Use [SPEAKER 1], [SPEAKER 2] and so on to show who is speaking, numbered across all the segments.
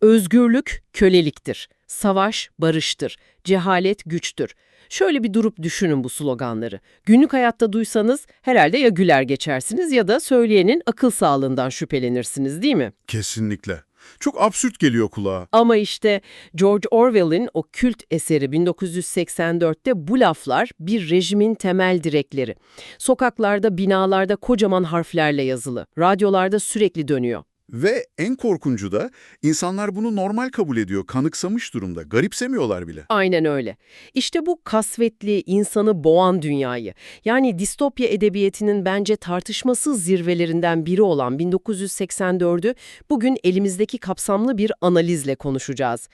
[SPEAKER 1] Özgürlük köleliktir, savaş barıştır, cehalet güçtür. Şöyle bir durup düşünün bu sloganları. Günlük hayatta duysanız herhalde ya güler geçersiniz ya da söyleyenin akıl sağlığından şüphelenirsiniz değil mi?
[SPEAKER 2] Kesinlikle. Çok absürt geliyor kulağa.
[SPEAKER 1] Ama işte George Orwell'in o kült eseri 1984'te bu laflar bir rejimin temel direkleri. Sokaklarda, binalarda kocaman harflerle yazılı. Radyolarda sürekli dönüyor.
[SPEAKER 2] Ve en korkuncu da insanlar bunu normal kabul ediyor, kanıksamış durumda, garipsemiyorlar bile.
[SPEAKER 1] Aynen öyle. İşte bu kasvetli, insanı boğan dünyayı, yani distopya edebiyatının bence tartışmasız zirvelerinden biri olan 1984'ü bugün elimizdeki kapsamlı bir analizle konuşacağız.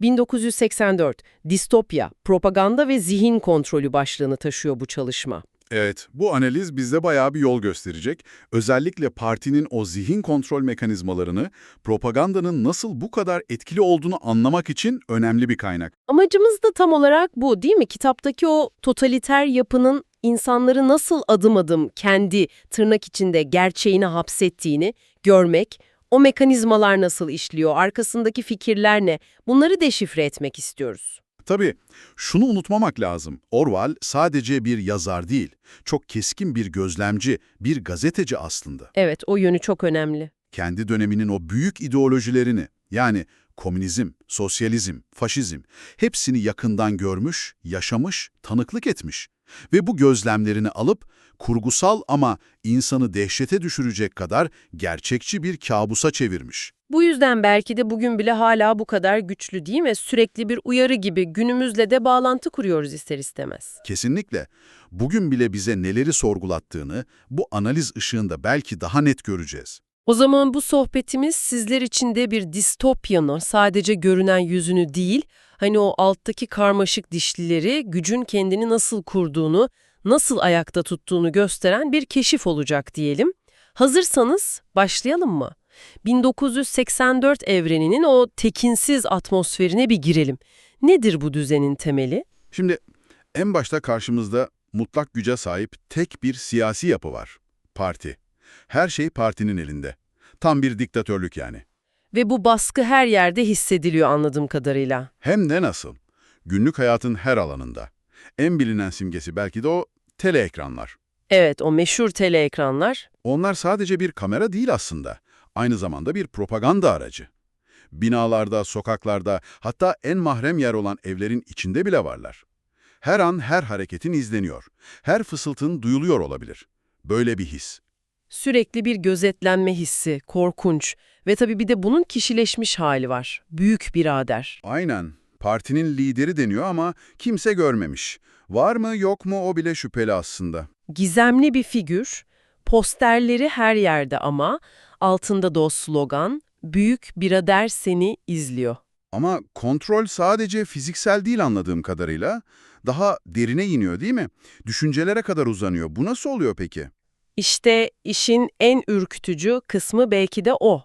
[SPEAKER 1] 1984, distopya, propaganda ve zihin kontrolü başlığını taşıyor bu çalışma.
[SPEAKER 2] Evet, bu analiz bize bayağı bir yol gösterecek. Özellikle partinin o zihin kontrol mekanizmalarını, propagandanın nasıl bu kadar etkili olduğunu anlamak için önemli bir kaynak.
[SPEAKER 1] Amacımız da tam olarak bu değil mi? Kitaptaki o totaliter yapının insanları nasıl adım adım kendi tırnak içinde gerçeğine hapsettiğini görmek, o mekanizmalar nasıl işliyor, arkasındaki fikirler ne, bunları deşifre etmek istiyoruz.
[SPEAKER 2] Tabii, şunu unutmamak lazım. Orwell sadece bir yazar değil, çok keskin bir gözlemci, bir gazeteci aslında.
[SPEAKER 1] Evet, o yönü çok önemli.
[SPEAKER 2] Kendi döneminin o büyük ideolojilerini, yani komünizm, sosyalizm, faşizm, hepsini yakından görmüş, yaşamış, tanıklık etmiş. Ve bu gözlemlerini alıp kurgusal ama insanı dehşete düşürecek kadar gerçekçi bir kabusa çevirmiş.
[SPEAKER 1] Bu yüzden belki de bugün bile hala bu kadar güçlü değil mi? Sürekli bir uyarı gibi günümüzle de bağlantı kuruyoruz ister istemez.
[SPEAKER 2] Kesinlikle. Bugün bile bize neleri sorgulattığını bu analiz ışığında belki daha net göreceğiz.
[SPEAKER 1] O zaman bu sohbetimiz sizler için de bir distopyanın sadece görünen yüzünü değil, hani o alttaki karmaşık dişlileri, gücün kendini nasıl kurduğunu, nasıl ayakta tuttuğunu gösteren bir keşif olacak diyelim. Hazırsanız başlayalım mı? 1984 evreninin o tekinsiz atmosferine bir girelim. Nedir bu düzenin temeli?
[SPEAKER 2] Şimdi en başta karşımızda mutlak güce sahip tek bir siyasi yapı var. Parti. Her şey partinin elinde. Tam bir diktatörlük yani.
[SPEAKER 1] Ve bu baskı her yerde hissediliyor anladığım kadarıyla.
[SPEAKER 2] Hem de nasıl? Günlük hayatın her alanında. En bilinen simgesi belki de o teleekranlar.
[SPEAKER 1] Evet, o meşhur tele ekranlar.
[SPEAKER 2] Onlar sadece bir kamera değil aslında. Aynı zamanda bir propaganda aracı. Binalarda, sokaklarda, hatta en mahrem yer olan evlerin içinde bile varlar. Her an her hareketin izleniyor. Her fısıltın duyuluyor olabilir. Böyle bir his.
[SPEAKER 1] Sürekli bir gözetlenme hissi, korkunç ve tabii bir de bunun kişileşmiş hali var. Büyük birader.
[SPEAKER 2] Aynen. Partinin lideri deniyor ama kimse görmemiş. Var mı yok mu o bile şüpheli aslında.
[SPEAKER 1] Gizemli bir figür, posterleri her yerde ama altında da o slogan, büyük birader seni izliyor.
[SPEAKER 2] Ama kontrol sadece fiziksel değil anladığım kadarıyla. Daha derine iniyor değil mi? Düşüncelere kadar uzanıyor. Bu nasıl oluyor peki?
[SPEAKER 1] İşte işin en ürkütücü kısmı belki de o.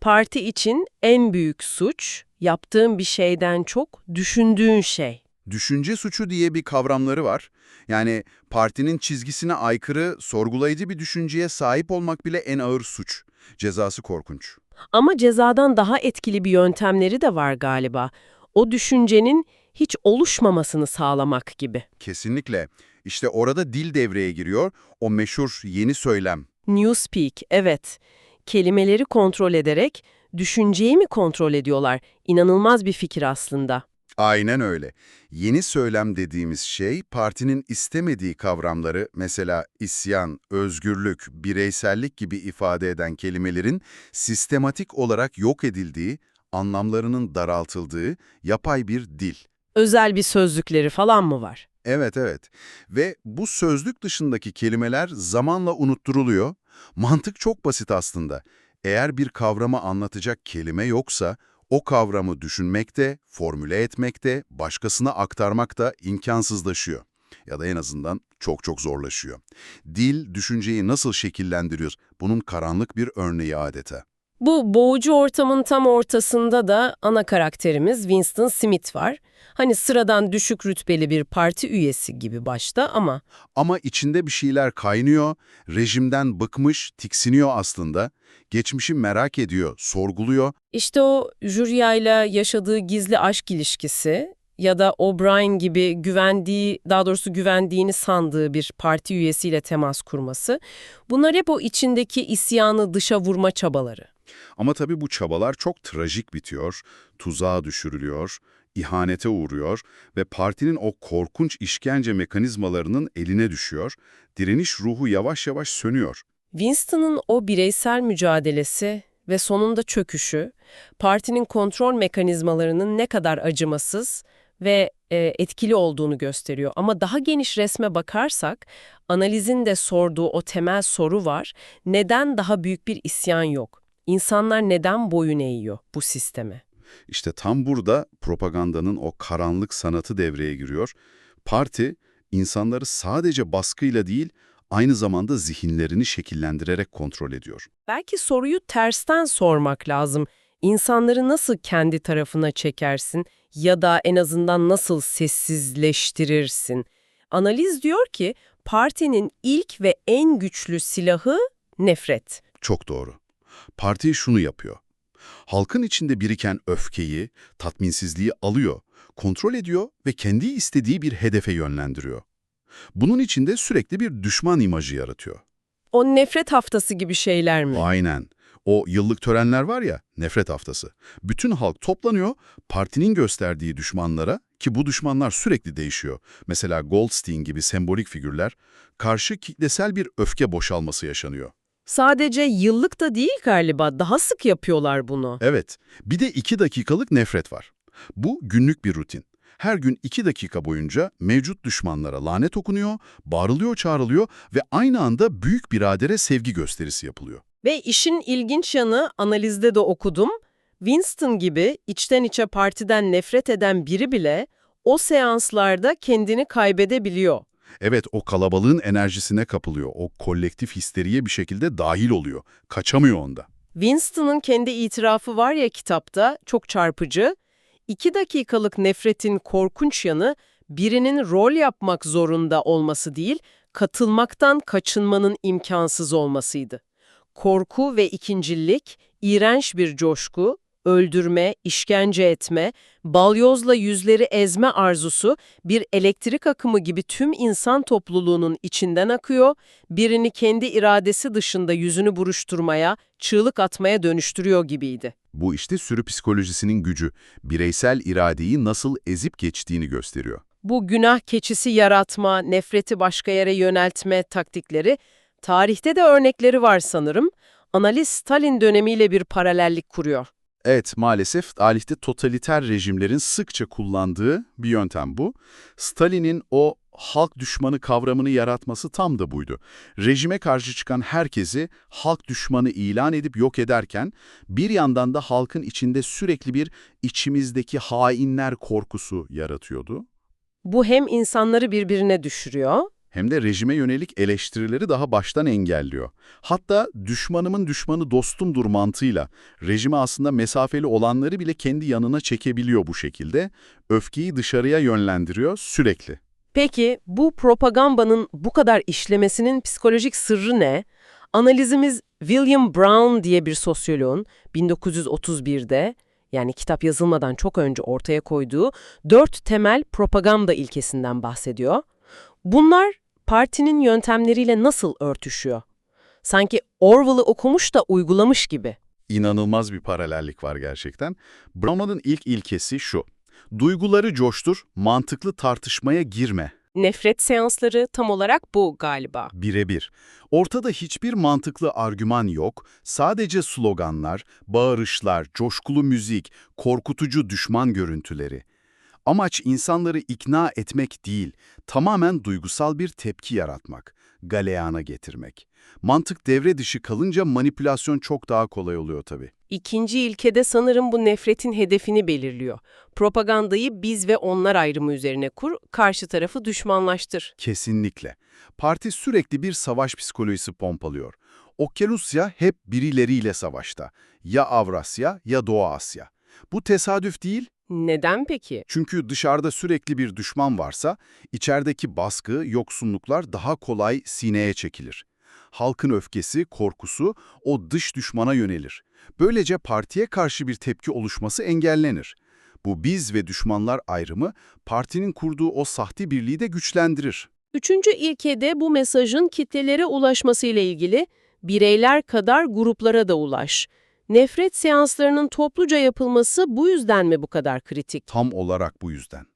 [SPEAKER 1] Parti için en büyük suç, yaptığın bir şeyden çok düşündüğün şey.
[SPEAKER 2] Düşünce suçu diye bir kavramları var. Yani partinin çizgisine aykırı, sorgulayıcı bir düşünceye sahip olmak bile en ağır suç. Cezası korkunç.
[SPEAKER 1] Ama cezadan daha etkili bir yöntemleri de var galiba. O düşüncenin hiç oluşmamasını sağlamak gibi.
[SPEAKER 2] Kesinlikle. İşte orada dil devreye giriyor, o meşhur yeni söylem.
[SPEAKER 1] Newspeak, evet. Kelimeleri kontrol ederek düşünceyi mi kontrol ediyorlar? İnanılmaz bir fikir aslında.
[SPEAKER 2] Aynen öyle. Yeni söylem dediğimiz şey partinin istemediği kavramları mesela isyan, özgürlük, bireysellik gibi ifade eden kelimelerin sistematik olarak yok edildiği, anlamlarının daraltıldığı yapay bir dil.
[SPEAKER 1] Özel bir sözlükleri falan mı var?
[SPEAKER 2] Evet evet ve bu sözlük dışındaki kelimeler zamanla unutturuluyor. Mantık çok basit aslında. Eğer bir kavramı anlatacak kelime yoksa o kavramı düşünmekte, formüle etmekte, başkasına aktarmak da imkansızlaşıyor. Ya da en azından çok çok zorlaşıyor. Dil, düşünceyi nasıl şekillendiriyor? Bunun karanlık bir örneği adeta.
[SPEAKER 1] Bu boğucu ortamın tam ortasında da ana karakterimiz Winston Smith var. Hani sıradan düşük rütbeli bir parti üyesi gibi başta ama
[SPEAKER 2] Ama içinde bir şeyler kaynıyor, rejimden bıkmış, tiksiniyor aslında. Geçmişi merak ediyor, sorguluyor.
[SPEAKER 1] işte o Julia ile yaşadığı gizli aşk ilişkisi ya da O'Brien gibi güvendiği, daha doğrusu güvendiğini sandığı bir parti üyesiyle temas kurması, bunlar hep o içindeki isyanı dışa vurma çabaları.
[SPEAKER 2] Ama tabii bu çabalar çok trajik bitiyor, tuzağa düşürülüyor, ihanete uğruyor ve partinin o korkunç işkence mekanizmalarının eline düşüyor, direniş ruhu yavaş yavaş sönüyor.
[SPEAKER 1] Winston'ın o bireysel mücadelesi ve sonunda çöküşü, partinin kontrol mekanizmalarının ne kadar acımasız ve e, etkili olduğunu gösteriyor. Ama daha geniş resme bakarsak, analizin de sorduğu o temel soru var. Neden daha büyük bir isyan yok? İnsanlar neden boyun eğiyor bu sisteme?
[SPEAKER 2] İşte tam burada propagandanın o karanlık sanatı devreye giriyor. Parti, insanları sadece baskıyla değil, aynı zamanda zihinlerini şekillendirerek kontrol ediyor.
[SPEAKER 1] Belki soruyu tersten sormak lazım. İnsanları nasıl kendi tarafına çekersin ya da en azından nasıl sessizleştirirsin? Analiz diyor ki partinin ilk ve en güçlü silahı nefret.
[SPEAKER 2] Çok doğru. Parti şunu yapıyor. Halkın içinde biriken öfkeyi, tatminsizliği alıyor, kontrol ediyor ve kendi istediği bir hedefe yönlendiriyor. Bunun içinde sürekli bir düşman imajı yaratıyor.
[SPEAKER 1] O nefret haftası gibi şeyler mi?
[SPEAKER 2] Aynen. O yıllık törenler var ya, nefret haftası. Bütün halk toplanıyor, partinin gösterdiği düşmanlara ki bu düşmanlar sürekli değişiyor. Mesela Goldstein gibi sembolik figürler, karşı kitlesel bir öfke boşalması yaşanıyor.
[SPEAKER 1] Sadece yıllık da değil galiba, daha sık yapıyorlar bunu.
[SPEAKER 2] Evet, bir de iki dakikalık nefret var. Bu günlük bir rutin. Her gün iki dakika boyunca mevcut düşmanlara lanet okunuyor, bağırılıyor, çağrılıyor ve aynı anda büyük biradere sevgi gösterisi yapılıyor.
[SPEAKER 1] Ve işin ilginç yanı analizde de okudum. Winston gibi içten içe partiden nefret eden biri bile o seanslarda kendini kaybedebiliyor.
[SPEAKER 2] Evet, o kalabalığın enerjisine kapılıyor, o kolektif histeriye bir şekilde dahil oluyor, kaçamıyor onda.
[SPEAKER 1] Winston'ın kendi itirafı var ya kitapta, çok çarpıcı. İki dakikalık nefretin korkunç yanı birinin rol yapmak zorunda olması değil, katılmaktan kaçınmanın imkansız olmasıydı. Korku ve ikincillik, iğrenç bir coşku, öldürme, işkence etme, balyozla yüzleri ezme arzusu bir elektrik akımı gibi tüm insan topluluğunun içinden akıyor, birini kendi iradesi dışında yüzünü buruşturmaya, çığlık atmaya dönüştürüyor gibiydi.
[SPEAKER 2] Bu işte sürü psikolojisinin gücü, bireysel iradeyi nasıl ezip geçtiğini gösteriyor.
[SPEAKER 1] Bu günah keçisi yaratma, nefreti başka yere yöneltme taktikleri, tarihte de örnekleri var sanırım. Analiz Stalin dönemiyle bir paralellik kuruyor.
[SPEAKER 2] Evet, maalesef tarihte totaliter rejimlerin sıkça kullandığı bir yöntem bu. Stalin'in o halk düşmanı kavramını yaratması tam da buydu. Rejime karşı çıkan herkesi halk düşmanı ilan edip yok ederken, bir yandan da halkın içinde sürekli bir içimizdeki hainler korkusu yaratıyordu.
[SPEAKER 1] Bu hem insanları birbirine düşürüyor,
[SPEAKER 2] Hem de rejime yönelik eleştirileri daha baştan engelliyor. Hatta düşmanımın düşmanı dostumdur mantığıyla rejime aslında mesafeli olanları bile kendi yanına çekebiliyor bu şekilde. Öfkeyi dışarıya yönlendiriyor sürekli.
[SPEAKER 1] Peki bu propagandanın bu kadar işlemesinin psikolojik sırrı ne? Analizimiz William Brown diye bir sosyoloğun 1931'de yani kitap yazılmadan çok önce ortaya koyduğu dört temel propaganda ilkesinden bahsediyor. Bunlar partinin yöntemleriyle nasıl örtüşüyor? Sanki Orwell'ı okumuş da uygulamış gibi.
[SPEAKER 2] İnanılmaz bir paralellik var gerçekten. Brown'un ilk ilkesi şu. Duyguları coştur, mantıklı tartışmaya girme.
[SPEAKER 1] Nefret seansları tam olarak bu galiba.
[SPEAKER 2] Birebir. Ortada hiçbir mantıklı argüman yok, sadece sloganlar, bağırışlar, coşkulu müzik, korkutucu düşman görüntüleri. Amaç insanları ikna etmek değil, tamamen duygusal bir tepki yaratmak, galeyana getirmek. Mantık devre dışı kalınca manipülasyon çok daha kolay oluyor tabii.
[SPEAKER 1] İkinci ilkede sanırım bu nefretin hedefini belirliyor. Propagandayı biz ve onlar ayrımı üzerine kur, karşı tarafı düşmanlaştır.
[SPEAKER 2] Kesinlikle. Parti sürekli bir savaş psikolojisi pompalıyor. Okyanusya hep birileriyle savaşta. Ya Avrasya ya Doğu Asya. Bu tesadüf değil,
[SPEAKER 1] Neden peki?
[SPEAKER 2] çünkü dışarıda sürekli bir düşman varsa, içerideki baskı, yoksunluklar daha kolay sineye çekilir. Halkın öfkesi, korkusu o dış düşmana yönelir. Böylece partiye karşı bir tepki oluşması engellenir. Bu biz ve düşmanlar ayrımı, partinin kurduğu o sahte birliği de güçlendirir.
[SPEAKER 1] Üçüncü ilkede bu mesajın kitlelere ulaşmasıyla ilgili bireyler kadar gruplara da ulaş. Nefret seanslarının topluca yapılması bu yüzden mi bu kadar kritik?
[SPEAKER 2] Tam olarak bu yüzden.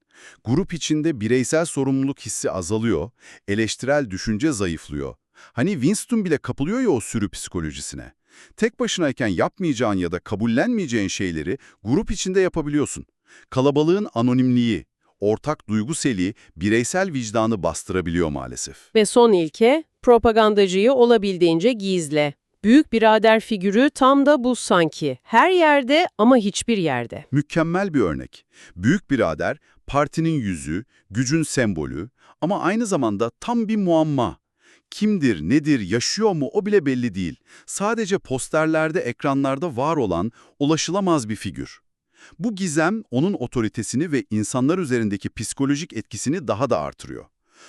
[SPEAKER 2] Grup içinde bireysel sorumluluk hissi azalıyor, eleştirel düşünce zayıflıyor. Hani Winston bile kapılıyor ya o sürü psikolojisine. Tek başınayken yapmayacağın ya da kabullenmeyeceğin şeyleri grup içinde yapabiliyorsun. Kalabalığın anonimliği, ortak duygu seliği bireysel vicdanı bastırabiliyor maalesef.
[SPEAKER 1] Ve son ilke, propagandacıyı olabildiğince gizle. Büyük birader figürü tam da bu sanki. Her yerde ama hiçbir yerde.
[SPEAKER 2] Mükemmel bir örnek. Büyük birader, partinin yüzü, gücün sembolü ama aynı zamanda tam bir muamma. Kimdir, nedir, yaşıyor mu o bile belli değil. Sadece posterlerde, ekranlarda var olan, ulaşılamaz bir figür. Bu gizem onun otoritesini ve insanlar üzerindeki psikolojik etkisini daha da artırıyor.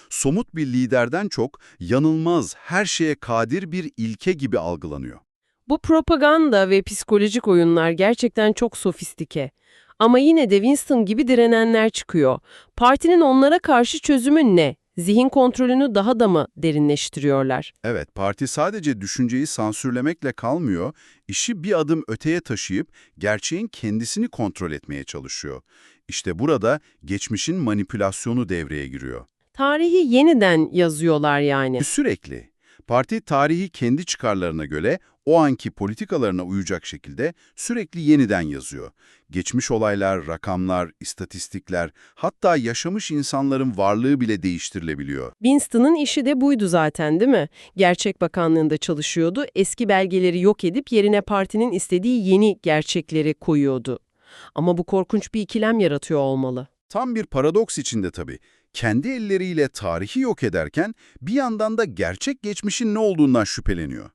[SPEAKER 2] Somut bir liderden çok yanılmaz, her şeye kadir bir ilke gibi algılanıyor.
[SPEAKER 1] Bu propaganda ve psikolojik oyunlar gerçekten çok sofistike. Ama yine de Winston gibi direnenler çıkıyor. Partinin onlara karşı çözümü ne? Zihin kontrolünü daha da mı derinleştiriyorlar?
[SPEAKER 2] Evet, parti sadece düşünceyi sansürlemekle kalmıyor, işi bir adım öteye taşıyıp gerçeğin kendisini kontrol etmeye çalışıyor. İşte burada geçmişin manipülasyonu devreye giriyor.
[SPEAKER 1] Tarihi yeniden yazıyorlar yani.
[SPEAKER 2] Sürekli. Parti tarihi kendi çıkarlarına göre o anki politikalarına uyacak şekilde sürekli yeniden yazıyor. Geçmiş olaylar, rakamlar, istatistikler, hatta yaşamış insanların varlığı bile değiştirilebiliyor.
[SPEAKER 1] Winston'ın işi de buydu zaten değil mi? Gerçek Bakanlığı'nda çalışıyordu. Eski belgeleri yok edip yerine partinin istediği yeni gerçekleri koyuyordu. Ama bu korkunç bir ikilem yaratıyor olmalı.
[SPEAKER 2] Tam bir paradoks içinde tabii. Kendi elleriyle tarihi yok ederken bir yandan da gerçek geçmişin ne olduğundan şüpheleniyor.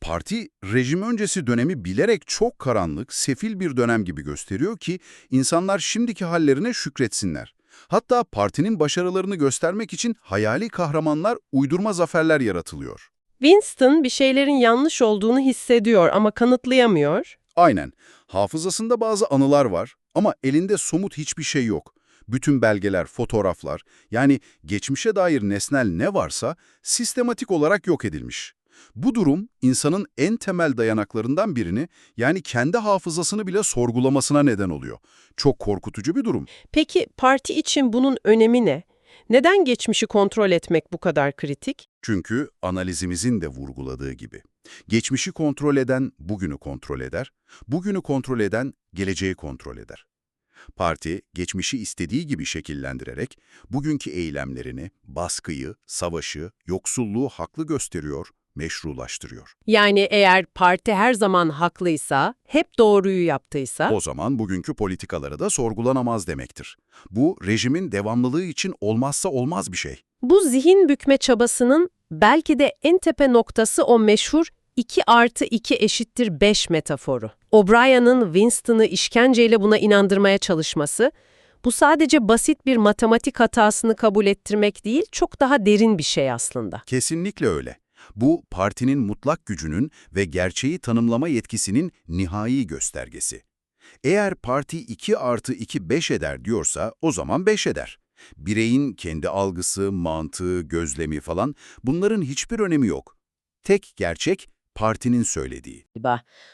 [SPEAKER 2] Parti, rejim öncesi dönemi bilerek çok karanlık, sefil bir dönem gibi gösteriyor ki insanlar şimdiki hallerine şükretsinler. Hatta partinin başarılarını göstermek için hayali kahramanlar, uydurma zaferler yaratılıyor.
[SPEAKER 1] Winston bir şeylerin yanlış olduğunu hissediyor ama kanıtlayamıyor.
[SPEAKER 2] Aynen. Hafızasında bazı anılar var ama elinde somut hiçbir şey yok. Bütün belgeler, fotoğraflar, yani geçmişe dair nesnel ne varsa sistematik olarak yok edilmiş. Bu durum insanın en temel dayanaklarından birini yani kendi hafızasını bile sorgulamasına neden oluyor. Çok korkutucu bir durum.
[SPEAKER 1] Peki parti için bunun önemi ne? Neden geçmişi kontrol etmek bu kadar kritik?
[SPEAKER 2] Çünkü analizimizin de vurguladığı gibi. Geçmişi kontrol eden bugünü kontrol eder, bugünü kontrol eden geleceği kontrol eder. Parti, geçmişi istediği gibi şekillendirerek bugünkü eylemlerini, baskıyı, savaşı, yoksulluğu haklı gösteriyor, meşrulaştırıyor.
[SPEAKER 1] Yani eğer parti her zaman haklıysa, hep doğruyu yaptıysa...
[SPEAKER 2] O zaman bugünkü politikaları da sorgulanamaz demektir. Bu, rejimin devamlılığı için olmazsa olmaz bir şey.
[SPEAKER 1] Bu zihin bükme çabasının belki de en tepe noktası o meşhur 2 artı 2 eşittir 5 metaforu. O'Brien'ın Winston'ı işkenceyle buna inandırmaya çalışması, bu sadece basit bir matematik hatasını kabul ettirmek değil, çok daha derin bir şey aslında.
[SPEAKER 2] Kesinlikle öyle. Bu, partinin mutlak gücünün ve gerçeği tanımlama yetkisinin nihai göstergesi. Eğer parti 2 artı 2 5 eder diyorsa o zaman 5 eder. Bireyin kendi algısı, mantığı, gözlemi falan bunların hiçbir önemi yok. Tek gerçek partinin söylediği.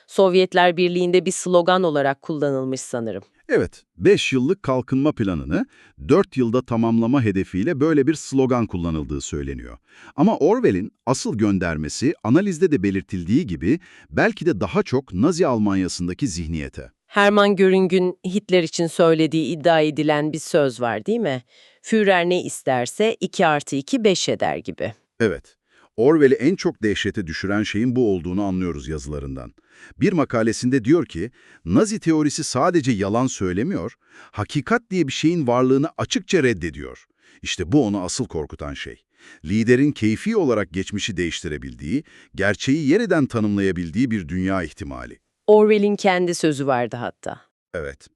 [SPEAKER 1] Sovyetler Birliği'nde bir slogan olarak kullanılmış sanırım.
[SPEAKER 3] Evet, 5 yıllık kalkınma planını 4 yılda tamamlama hedefiyle böyle bir slogan kullanıldığı söyleniyor. Ama Orwell'in asıl göndermesi analizde de belirtildiği gibi belki de daha çok Nazi Almanyası'ndaki zihniyete.
[SPEAKER 1] Hermann Göring'ün Hitler için söylediği iddia edilen bir söz var değil mi? Führer ne isterse 2 artı 2 5 eder gibi.
[SPEAKER 3] Evet, Orwell'i en çok dehşete düşüren şeyin bu olduğunu anlıyoruz yazılarından. Bir makalesinde diyor ki, Nazi teorisi sadece yalan söylemiyor, hakikat diye bir şeyin varlığını açıkça reddediyor. İşte bu onu asıl korkutan şey.
[SPEAKER 2] Liderin keyfi olarak geçmişi değiştirebildiği, gerçeği yeniden tanımlayabildiği bir dünya ihtimali.
[SPEAKER 1] Orwell'in kendi sözü vardı hatta.
[SPEAKER 2] Evet.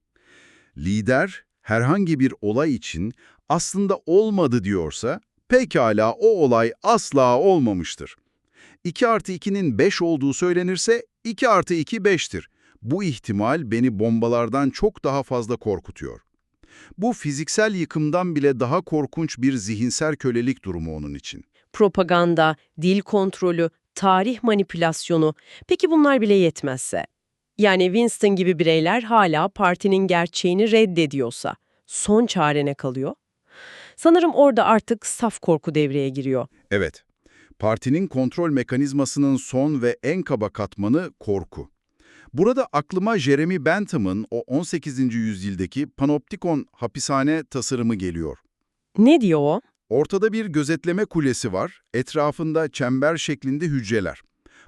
[SPEAKER 2] Lider herhangi bir olay için aslında olmadı diyorsa, pekala o olay asla olmamıştır. 2 artı 2'nin 5 olduğu söylenirse 2 artı 2 5'tir. Bu ihtimal beni bombalardan çok daha fazla korkutuyor. Bu fiziksel yıkımdan bile daha korkunç bir zihinsel kölelik durumu onun için.
[SPEAKER 1] Propaganda, dil kontrolü, tarih manipülasyonu. Peki bunlar bile yetmezse? Yani Winston gibi bireyler hala partinin gerçeğini reddediyorsa son çare ne kalıyor? Sanırım orada artık saf korku devreye giriyor.
[SPEAKER 2] Evet, partinin kontrol mekanizmasının son ve en kaba katmanı korku. Burada aklıma Jeremy Bentham'ın o 18. yüzyıldaki panoptikon hapishane tasarımı geliyor.
[SPEAKER 1] Ne diyor o?
[SPEAKER 2] Ortada bir gözetleme kulesi var, etrafında çember şeklinde hücreler.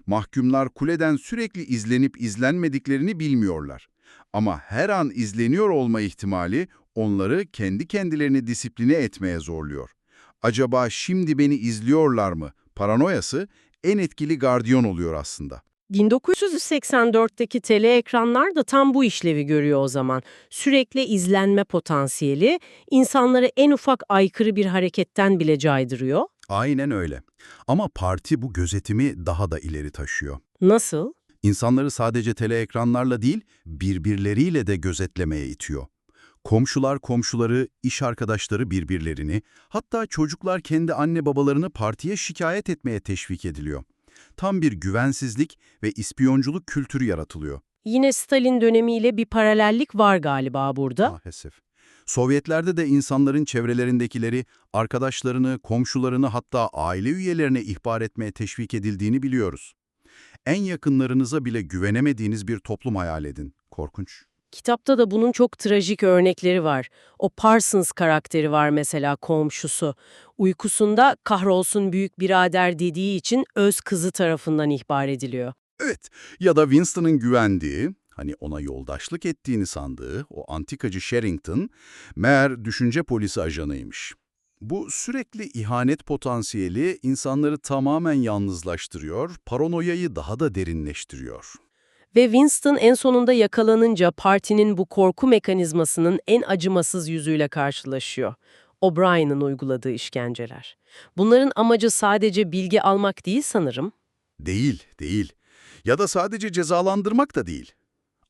[SPEAKER 2] Mahkumlar kuleden sürekli izlenip izlenmediklerini bilmiyorlar. Ama her an izleniyor olma ihtimali onları kendi kendilerini disipline etmeye zorluyor. Acaba şimdi beni izliyorlar mı? Paranoyası en etkili gardiyan oluyor aslında.
[SPEAKER 1] 1984'teki tele ekranlar da tam bu işlevi görüyor o zaman. Sürekli izlenme potansiyeli insanları en ufak aykırı bir hareketten bile caydırıyor.
[SPEAKER 2] Aynen öyle. Ama parti bu gözetimi daha da ileri taşıyor.
[SPEAKER 1] Nasıl?
[SPEAKER 2] İnsanları sadece teleekranlarla değil, birbirleriyle de gözetlemeye itiyor. Komşular komşuları, iş arkadaşları birbirlerini, hatta çocuklar kendi anne babalarını partiye şikayet etmeye teşvik ediliyor. Tam bir güvensizlik ve ispiyonculuk kültürü yaratılıyor.
[SPEAKER 1] Yine Stalin dönemiyle bir paralellik var galiba burada.
[SPEAKER 2] Maalesef. Sovyetlerde de insanların çevrelerindekileri, arkadaşlarını, komşularını hatta aile üyelerine ihbar etmeye teşvik edildiğini biliyoruz. En yakınlarınıza bile güvenemediğiniz bir toplum hayal edin. Korkunç.
[SPEAKER 1] Kitapta da bunun çok trajik örnekleri var. O Parsons karakteri var mesela komşusu. Uykusunda kahrolsun büyük birader dediği için öz kızı tarafından ihbar ediliyor.
[SPEAKER 2] Evet, ya da Winston'ın güvendiği, hani ona yoldaşlık ettiğini sandığı o antikacı Sherrington, meğer düşünce polisi ajanıymış. Bu sürekli ihanet potansiyeli insanları tamamen yalnızlaştırıyor, paranoyayı daha da derinleştiriyor.
[SPEAKER 1] Ve Winston en sonunda yakalanınca partinin bu korku mekanizmasının en acımasız yüzüyle karşılaşıyor. O'Brien'in uyguladığı işkenceler. Bunların amacı sadece bilgi almak değil sanırım.
[SPEAKER 2] Değil, değil. Ya da sadece cezalandırmak da değil.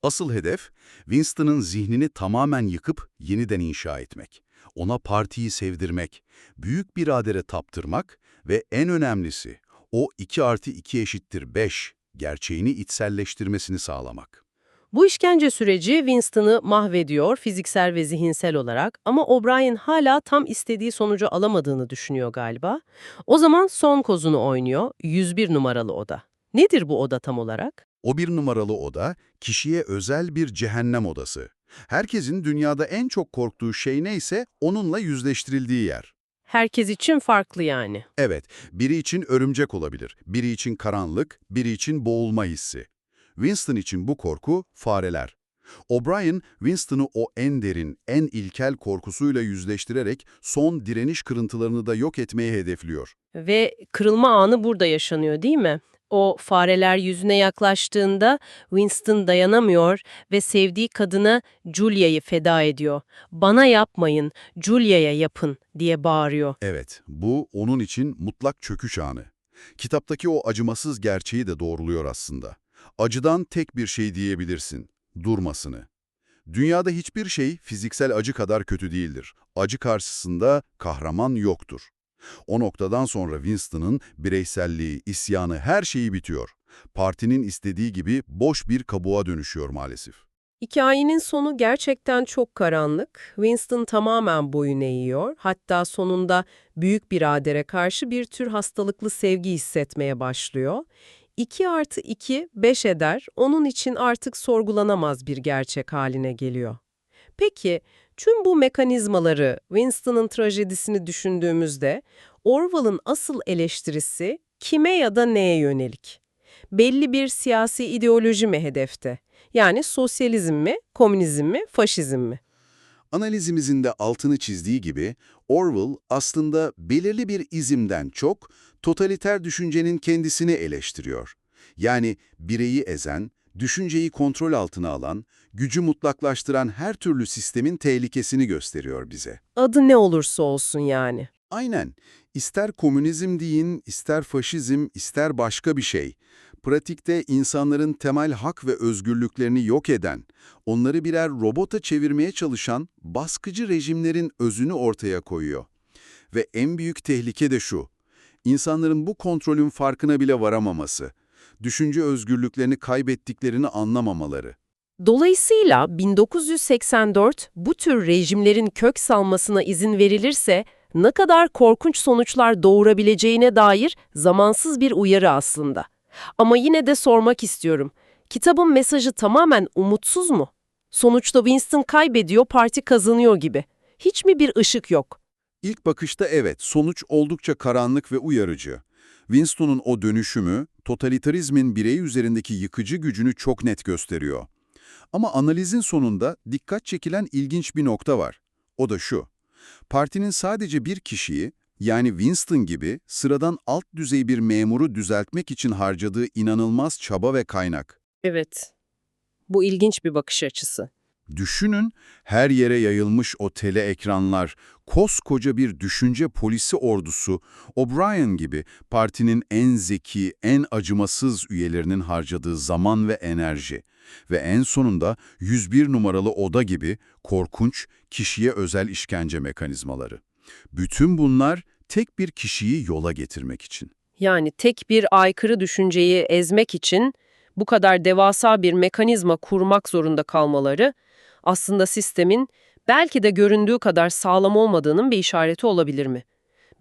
[SPEAKER 2] Asıl hedef, Winston'ın zihnini tamamen yıkıp yeniden inşa etmek. Ona partiyi sevdirmek, büyük biradere taptırmak ve en önemlisi, o 2 artı 2 eşittir 5 gerçeğini içselleştirmesini sağlamak.
[SPEAKER 1] Bu işkence süreci Winston'ı mahvediyor fiziksel ve zihinsel olarak ama O'Brien hala tam istediği sonucu alamadığını düşünüyor galiba. O zaman son kozunu oynuyor, 101 numaralı oda. Nedir bu oda tam olarak?
[SPEAKER 2] O bir numaralı oda, kişiye özel bir cehennem odası. Herkesin dünyada en çok korktuğu şey neyse onunla yüzleştirildiği yer.
[SPEAKER 1] Herkes için farklı yani.
[SPEAKER 2] Evet, biri için örümcek olabilir, biri için karanlık, biri için boğulma hissi. Winston için bu korku fareler. O'Brien, Winston'ı o en derin, en ilkel korkusuyla yüzleştirerek son direniş kırıntılarını da yok etmeye hedefliyor.
[SPEAKER 1] Ve kırılma anı burada yaşanıyor değil mi? O fareler yüzüne yaklaştığında Winston dayanamıyor ve sevdiği kadına Julia'yı feda ediyor. Bana yapmayın, Julia'ya yapın diye bağırıyor.
[SPEAKER 2] Evet, bu onun için mutlak çöküş anı. Kitaptaki o acımasız gerçeği de doğruluyor aslında. Acıdan tek bir şey diyebilirsin, durmasını. Dünyada hiçbir şey fiziksel acı kadar kötü değildir. Acı karşısında kahraman yoktur. O noktadan sonra Winston'ın bireyselliği, isyanı, her şeyi bitiyor. Partinin istediği gibi boş bir kabuğa dönüşüyor maalesef.
[SPEAKER 1] Hikayenin sonu gerçekten çok karanlık. Winston tamamen boyun eğiyor. Hatta sonunda büyük biradere karşı bir tür hastalıklı sevgi hissetmeye başlıyor. 2 artı 2, 5 eder. Onun için artık sorgulanamaz bir gerçek haline geliyor. Peki, tüm bu mekanizmaları, Winston'ın trajedisini düşündüğümüzde Orwell'ın asıl eleştirisi kime ya da neye yönelik? Belli bir siyasi ideoloji mi hedefte? Yani sosyalizm mi, komünizm mi, faşizm mi?
[SPEAKER 2] Analizimizin de altını çizdiği gibi Orwell aslında belirli bir izimden çok totaliter düşüncenin kendisini eleştiriyor. Yani bireyi ezen, düşünceyi kontrol altına alan, gücü mutlaklaştıran her türlü sistemin tehlikesini gösteriyor bize.
[SPEAKER 1] Adı ne olursa olsun yani.
[SPEAKER 2] Aynen. İster komünizm deyin, ister faşizm, ister başka bir şey. Pratikte insanların temel hak ve özgürlüklerini yok eden, onları birer robota çevirmeye çalışan baskıcı rejimlerin özünü ortaya koyuyor. Ve en büyük tehlike de şu, insanların bu kontrolün farkına bile varamaması, düşünce özgürlüklerini kaybettiklerini anlamamaları.
[SPEAKER 1] Dolayısıyla 1984 bu tür rejimlerin kök salmasına izin verilirse ne kadar korkunç sonuçlar doğurabileceğine dair zamansız bir uyarı aslında. Ama yine de sormak istiyorum. Kitabın mesajı tamamen umutsuz mu? Sonuçta Winston kaybediyor, parti kazanıyor gibi. Hiç mi bir ışık yok?
[SPEAKER 2] İlk bakışta evet, sonuç oldukça karanlık ve uyarıcı. Winston'un o dönüşümü, totalitarizmin birey üzerindeki yıkıcı gücünü çok net gösteriyor. Ama analizin sonunda dikkat çekilen ilginç bir nokta var. O da şu. Partinin sadece bir kişiyi, yani Winston gibi sıradan alt düzey bir memuru düzeltmek için harcadığı inanılmaz çaba ve kaynak.
[SPEAKER 1] Evet. Bu ilginç bir bakış açısı.
[SPEAKER 2] Düşünün, her yere yayılmış o tele ekranlar, koskoca bir düşünce polisi ordusu, O'Brien gibi partinin en zeki, en acımasız üyelerinin harcadığı zaman ve enerji ve en sonunda 101 numaralı oda gibi korkunç, kişiye özel işkence mekanizmaları. Bütün bunlar tek bir kişiyi yola getirmek için.
[SPEAKER 1] Yani tek bir aykırı düşünceyi ezmek için bu kadar devasa bir mekanizma kurmak zorunda kalmaları aslında sistemin belki de göründüğü kadar sağlam olmadığının bir işareti olabilir mi?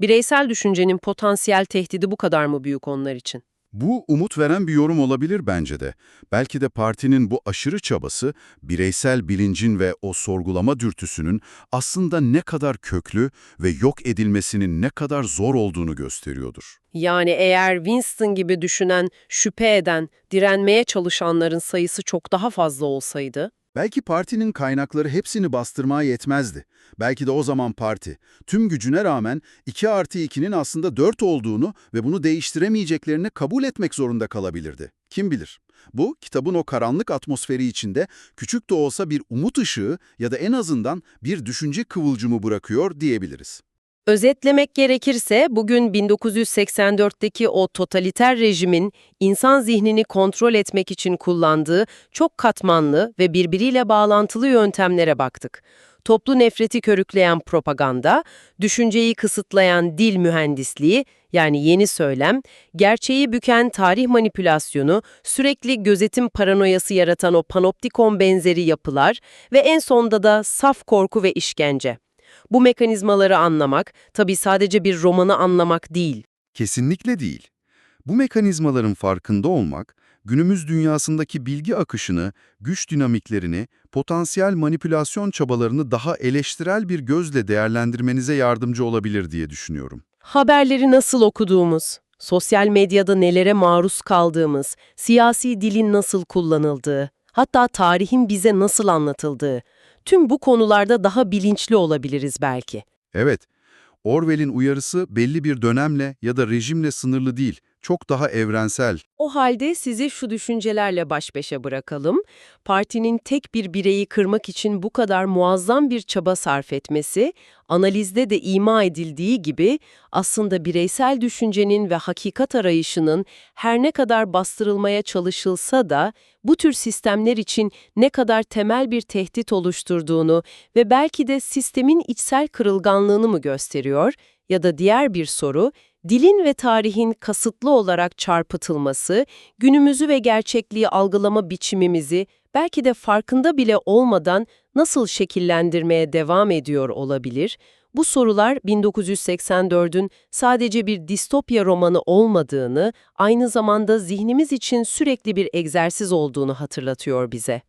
[SPEAKER 1] Bireysel düşüncenin potansiyel tehdidi bu kadar mı büyük onlar için?
[SPEAKER 2] Bu umut veren bir yorum olabilir bence de. Belki de partinin bu aşırı çabası, bireysel bilincin ve o sorgulama dürtüsünün aslında ne kadar köklü ve yok edilmesinin ne kadar zor olduğunu gösteriyordur.
[SPEAKER 1] Yani eğer Winston gibi düşünen, şüphe eden, direnmeye çalışanların sayısı çok daha fazla olsaydı,
[SPEAKER 2] Belki partinin kaynakları hepsini bastırmaya yetmezdi. Belki de o zaman parti, tüm gücüne rağmen 2 artı 2'nin aslında 4 olduğunu ve bunu değiştiremeyeceklerini kabul etmek zorunda kalabilirdi. Kim bilir? Bu, kitabın o karanlık atmosferi içinde küçük de olsa bir umut ışığı ya da en azından bir düşünce kıvılcımı bırakıyor diyebiliriz.
[SPEAKER 1] Özetlemek gerekirse bugün 1984'teki o totaliter rejimin insan zihnini kontrol etmek için kullandığı çok katmanlı ve birbiriyle bağlantılı yöntemlere baktık. Toplu nefreti körükleyen propaganda, düşünceyi kısıtlayan dil mühendisliği yani yeni söylem, gerçeği büken tarih manipülasyonu, sürekli gözetim paranoyası yaratan o panoptikon benzeri yapılar ve en sonda da saf korku ve işkence. Bu mekanizmaları anlamak, tabii sadece bir romanı anlamak değil.
[SPEAKER 4] Kesinlikle değil. Bu mekanizmaların farkında olmak, günümüz dünyasındaki bilgi akışını, güç dinamiklerini, potansiyel manipülasyon çabalarını daha eleştirel bir gözle değerlendirmenize yardımcı olabilir diye düşünüyorum.
[SPEAKER 1] Haberleri nasıl okuduğumuz, sosyal medyada nelere maruz kaldığımız, siyasi dilin nasıl kullanıldığı, hatta tarihin bize nasıl anlatıldığı, tüm bu konularda daha bilinçli olabiliriz belki.
[SPEAKER 4] Evet, Orwell'in uyarısı belli bir dönemle ya da rejimle sınırlı değil, çok daha evrensel.
[SPEAKER 1] O halde sizi şu düşüncelerle baş başa bırakalım. Partinin tek bir bireyi kırmak için bu kadar muazzam bir çaba sarf etmesi, analizde de ima edildiği gibi aslında bireysel düşüncenin ve hakikat arayışının her ne kadar bastırılmaya çalışılsa da bu tür sistemler için ne kadar temel bir tehdit oluşturduğunu ve belki de sistemin içsel kırılganlığını mı gösteriyor ya da diğer bir soru, dilin ve tarihin kasıtlı olarak çarpıtılması, günümüzü ve gerçekliği algılama biçimimizi belki de farkında bile olmadan nasıl şekillendirmeye devam ediyor olabilir? Bu sorular 1984'ün sadece bir distopya romanı olmadığını, aynı zamanda zihnimiz için sürekli bir egzersiz olduğunu hatırlatıyor bize.